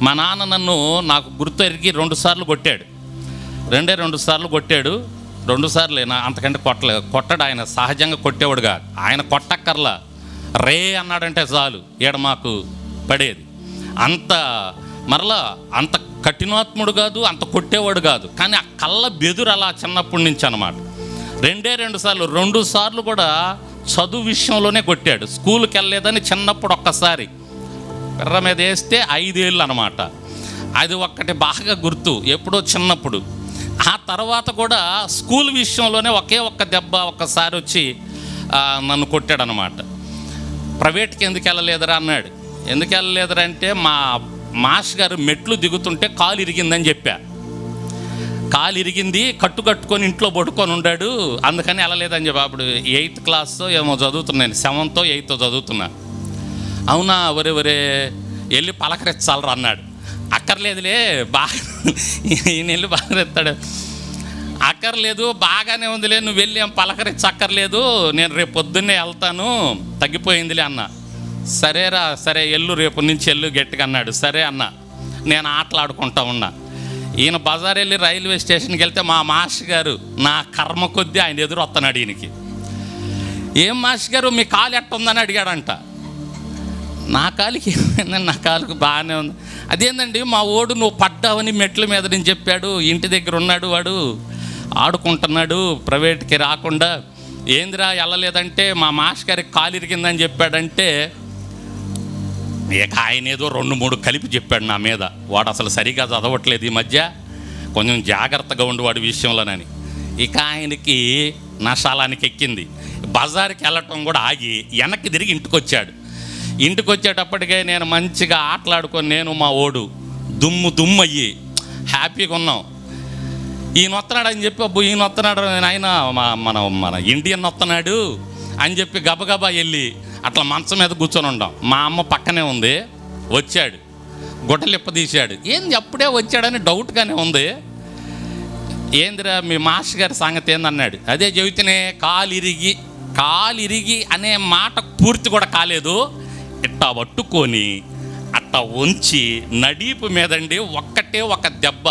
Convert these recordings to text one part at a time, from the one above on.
మా నాన్న నన్ను నాకు గుర్తు ఎరిగి రెండు సార్లు కొట్టాడు. రెండే రెండు సార్లు కొట్టాడు. రెండు సార్లు నా అంతకంటే కొట్టలేదు. కొట్టడు ఆయన సహజంగా కొట్టేవాడు కాదు. ఆయన కొట్టక్కర్లా. రే అన్నాడంటే చాలు ఈడ మాకు పడేది. అంత మరలా అంత కఠినాత్ముడు కాదు అంత కొట్టేవాడు కాదు. కానీ ఆ కళ్ళ బెదురు అలా చిన్నప్పటి నుంచి అనమాట రెండే రెండు సార్లు రెండు సార్లు కూడా చదువు విషయంలోనే కొట్టాడు. స్కూల్కి వెళ్ళలేదని చిన్నప్పుడు ఒక్కసారి పిర్ర మీద వేస్తే ఐదేళ్ళు అనమాట అది ఒక్కటి బాగా గుర్తు ఎప్పుడో చిన్నప్పుడు. ఆ తర్వాత కూడా స్కూల్ విషయంలోనే ఒకే ఒక్క దెబ్బ ఒక్కసారి వచ్చి నన్ను కొట్టాడనమాట ప్రైవేట్కి ఎందుకు వెళ్ళలేదురా అన్నాడు. ఎందుకు వెళ్ళలేదురా అంటే మా మాస్ గారు మెట్లు దిగుతుంటే కాలు ఇరిగిందని చెప్పా. కాలు ఇరిగింది కట్టు కట్టుకొని ఇంట్లో పడుకొని ఉండాడు. అందుకని వెళ్ళలేదని చెప్పి. అప్పుడు ఎయిత్ క్లాస్ ఏమో చదువుతున్నాను సెవెంతో ఎయిత్ చదువుతున్నా. అవునా ఒరే ఒరే వెళ్ళి పలకరించాలరా అన్నాడు. అక్కర్లేదులే బాగా ఈయన వెళ్ళి పలకరిస్తాడు. అక్కర్లేదు బాగానే ఉందిలే నువ్వు వెళ్ళి ఏం పలకరించక్కర్లేదు నేను రేపు పొద్దున్నే వెళ్తాను తగ్గిపోయిందిలే అన్న. సరేరా సరే ఎల్లు రేపు నుంచి ఎల్లు గట్టిగా అన్నాడు. సరే అన్న నేను ఆటలాడుకుంటా ఉన్నా. ఈయన బజార్ వెళ్ళి రైల్వే స్టేషన్కి వెళ్తే మా మాస్టర్ గారు నా కర్మ కొద్దీ ఆయన ఎదురు వస్తున్నాడు ఈయనకి. ఏం మాస్టర్ గారు మీ కాలు ఎట్టుందని అడిగాడంట. నా కాలికి ఏమైందని నా కాలుకు బాగానే ఉంది. అదేందండి మా ఓడు నువ్వు పడ్డావని మెట్ల మీద నేను చెప్పాడు ఇంటి దగ్గర ఉన్నాడు వాడు ఆడుకుంటున్నాడు ప్రైవేట్కి రాకుండా. ఏందిరా వెళ్ళలేదంటే మా మాస్ గారికి కాలు ఇరిగిందని చెప్పాడంటే ఇక ఆయన ఏదో రెండు మూడు కలిపి చెప్పాడు నా మీద. వాడు అసలు సరిగా చదవట్లేదు ఈ మధ్య. కొంచెం జాగ్రత్తగా ఉండు వాడి విషయంలోనని. ఇక ఆయనకి నషాలానికి ఎక్కింది. బజార్కి వెళ్ళటం కూడా ఆగి వెనక్కి తిరిగి ఇంటికి వచ్చాడు ఇంటికి వచ్చేటప్పటికే నేను మంచిగా ఆటలాడుకొని నేను మా ఓడు దుమ్ము దుమ్ము అయ్యి హ్యాపీగా ఉన్నాం. ఈయన వస్తున్నాడు అని చెప్పి అబ్బో ఈయన వస్తున్నాడు ఆయన మా మన మన ఇండియన్ వస్తున్నాడు అని చెప్పి గబగబా వెళ్ళి అట్లా మంచం మీద కూర్చొని ఉండాం. మా అమ్మ పక్కనే ఉంది వచ్చాడు గుడ్డలిప్ప తీశాడు. ఏంది అప్పుడే వచ్చాడని డౌట్గానే ఉంది. ఏందిరా మీ మాస్టర్ గారి సంగతి ఏందన్నాడు. అదే చెబితేనే కాలు ఇరిగి కాలు ఇరిగి అనే మాట పూర్తి కూడా కాలేదు. ఇట్టా పట్టుకొని అట్టా ఉంచి నడీపు మీదండి ఒక్కటే ఒక దెబ్బ.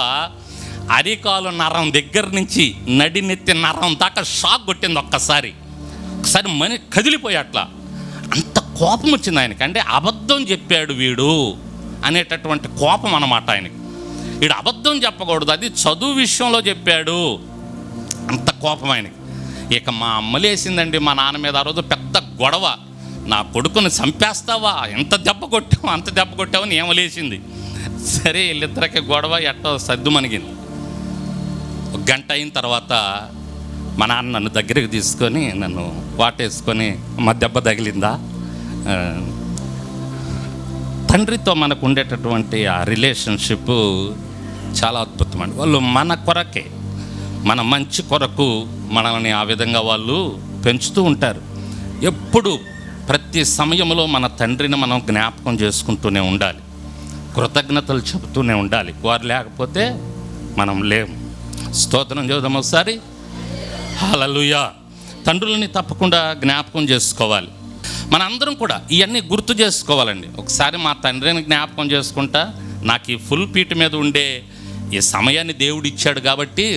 అరికాలు నరం దగ్గర నుంచి నడినెత్తి నరం దాకా షాక్ కొట్టింది ఒక్కసారి. ఒకసారి మని కదిలిపోయాట్లా. అంత కోపం వచ్చింది ఆయనకి. అంటే అబద్ధం చెప్పాడు వీడు అనేటటువంటి కోపం అన్నమాట ఆయనకి. వీడు అబద్ధం చెప్పకూడదు. అది చదువు విషయంలో చెప్పాడు. అంత కోపం ఆయనకి. ఇక మా అమ్మలేసిందండి మా నాన్న మీద ఆ రోజు పెద్ద గొడవ. నా కొడుకుని చంపేస్తావా? ఎంత దెబ్బ కొట్టావు? అంత దెబ్బ కొట్టావని ఏమలేసింది సరే వీళ్ళిద్దరికి గొడవ ఎట్ట సర్దు మనిగింది. ఒక గంట అయిన తర్వాత మా నాన్న నన్ను దగ్గరికి తీసుకొని నన్ను వాటేసుకొని మా దెబ్బ తగిలిందా? తండ్రితో మనకు ఉండేటటువంటి ఆ రిలేషన్షిప్ చాలా అద్భుతమండి వాళ్ళు మన కొరకే. మన మంచి కొరకు మనల్ని ఆ విధంగా వాళ్ళు పెంచుతూ ఉంటారు. ఎప్పుడు ప్రతి సమయంలో మన తండ్రిని మనం జ్ఞాపకం చేసుకుంటూనే ఉండాలి. కృతజ్ఞతలు చెబుతూనే ఉండాలి. వారు లేకపోతే మనం లేము. స్తోత్రం చూద్దాం ఒకసారి. హలలుయా తండ్రులని తప్పకుండా జ్ఞాపకం చేసుకోవాలి. మనందరం కూడా ఇవన్నీ గుర్తు చేసుకోవాలండి. ఒకసారి మా తండ్రిని జ్ఞాపకం చేసుకుంటా నాకు ఈ ఫుల్ పీట మీద ఉండే ఈ సమయాన్ని దేవుడు ఇచ్చాడు కాబట్టి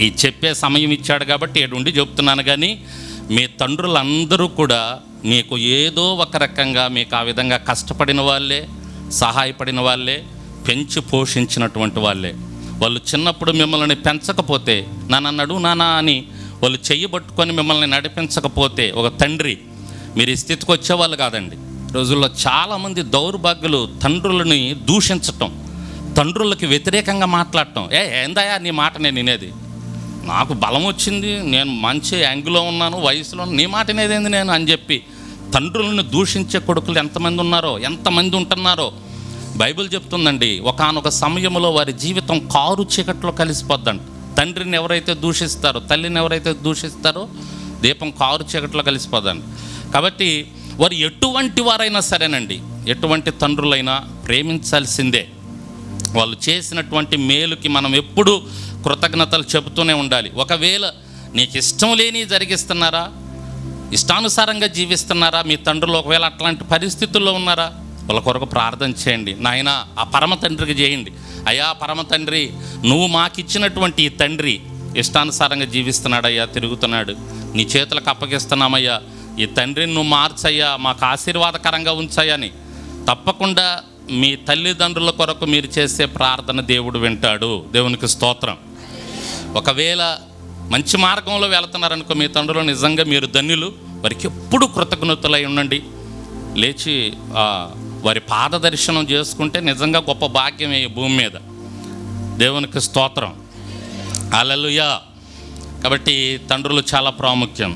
ఈ చెప్పే సమయం ఇచ్చాడు కాబట్టి ఏడుండి చెప్తున్నాను కానీ మీ తండ్రులందరూ కూడా మీకు ఏదో ఒక రకంగా మీకు ఆ విధంగా కష్టపడిన వాళ్ళే సహాయపడిన వాళ్ళే పెంచి పోషించినటువంటి వాళ్ళే. వాళ్ళు చిన్నప్పుడు మిమ్మల్ని పెంచకపోతే నాన్న నానా అని వాళ్ళు చెయ్యబట్టుకొని మిమ్మల్ని నడిపించకపోతే ఒక తండ్రి మీరు ఈ స్థితికి వచ్చేవాళ్ళు కాదండి. రోజుల్లో చాలామంది దౌర్భాగ్యులు తండ్రులని దూషించటం తండ్రులకి వ్యతిరేకంగా మాట్లాడటం. ఏ ఏందయా నీ మాట నేను వినేది? నాకు బలం వచ్చింది నేను మంచి యాంగిల్లో ఉన్నాను వయసులో నీ మాట వినేదేంది నేను అని చెప్పి తండ్రులను దూషించే కొడుకులు ఎంతమంది ఉన్నారో ఎంతమంది ఉంటున్నారో. బైబిల్ చెప్తుందండి ఒకానొక సమయంలో వారి జీవితం కారు చీకట్లో కలిసిపోద్దంట. తండ్రిని ఎవరైతే దూషిస్తారో తల్లిని ఎవరైతే దూషిస్తారో దీపం కారు చీకట్లో కలిసిపోద్దండి కాబట్టి వారు ఎటువంటి వారైనా సరేనండి ఎటువంటి తండ్రులైనా ప్రేమించాల్సిందే. వాళ్ళు చేసినటువంటి మేలుకి మనం ఎప్పుడూ కృతజ్ఞతలు చెబుతూనే ఉండాలి. ఒకవేళ నీకు ఇష్టం లేని జరిగిస్తున్నారా? ఇష్టానుసారంగా జీవిస్తున్నారా? మీ తండ్రులు ఒకవేళ అట్లాంటి పరిస్థితుల్లో ఉన్నారా? వాళ్ళ కొరకు ప్రార్థన చేయండి. నాయన ఆ పరమ తండ్రికి చేయండి. అయ్యా పరమ తండ్రి నువ్వు మాకిచ్చినటువంటి ఈ తండ్రి ఇష్టానుసారంగా జీవిస్తున్నాడయ్యా తిరుగుతున్నాడు. నీ చేతులకు అప్పగిస్తున్నామయ్యా. ఈ తండ్రిని నువ్వు మార్చయ్యా మాకు ఆశీర్వాదకరంగా ఉంచాయని తప్పకుండా మీ తల్లిదండ్రుల కొరకు మీరు చేసే ప్రార్థన దేవుడు వింటాడు. దేవునికి స్తోత్రం. ఒకవేళ మంచి మార్గంలో వెళుతున్నారనుకో మీ తండ్రులు నిజంగా మీరు ధన్యులు. వారికి ఎప్పుడు కృతజ్ఞతలై ఉండండి. లేచి వారి పాదదర్శనం చేసుకుంటే నిజంగా గొప్ప భాగ్యమే ఈ భూమి మీద. దేవునికి స్తోత్రం. అలలుయా కాబట్టి తండ్రులు చాలా ప్రాముఖ్యం.